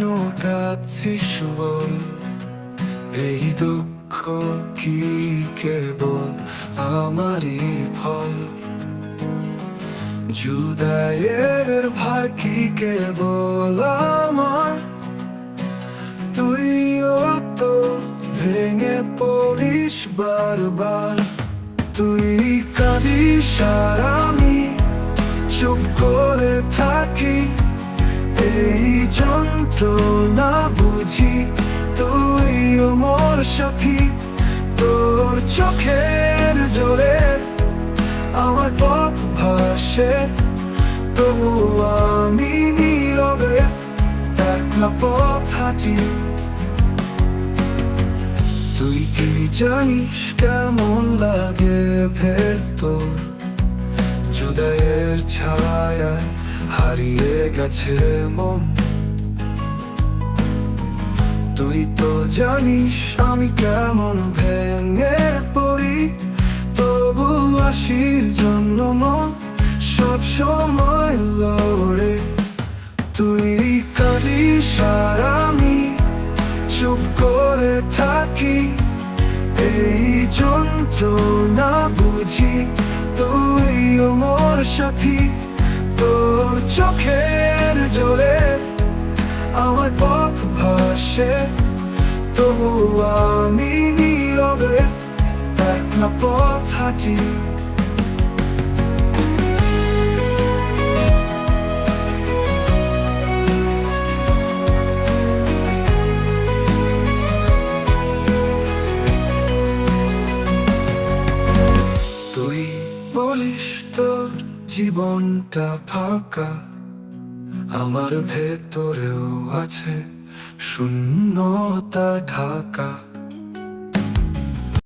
যাচ্ছিস বল? এই দুঃখ কি কেবল আমারই ফল? জুদায়ের ভার কি কেবল আমার। তুইও তো ভেঙে পড়িস বারবার। তুই কাঁদিস আর যন্ত্রণা বুঝি তুইও মোর সাথী। তোর চোখের জোরে আমার পথ ভাসে, তবু আমি নীরবে একলা পথ হাঁটি। তুই কি জানিস কেমন লাগে ভেতর? জুদায়ের ছায়ায় হারিয়ে গেছে মন। জানিস আমি কেমন ভেঙে পড়ি? তবু আসির জন্য মন সব সময় লড়ে। তুই কাঁদিস আর আমি চুপ করে থাকি। এই যন্ত্রণা বুঝি তুইও মোর সাথী। তোর চোখের জোরে আমার পথ ভাসে। তবু আমি নীরবে পথ হাঁটি বলিস জীবনটা ফাঁকা আমার ভেতরেও আছে শূন্যতা ঢাকা।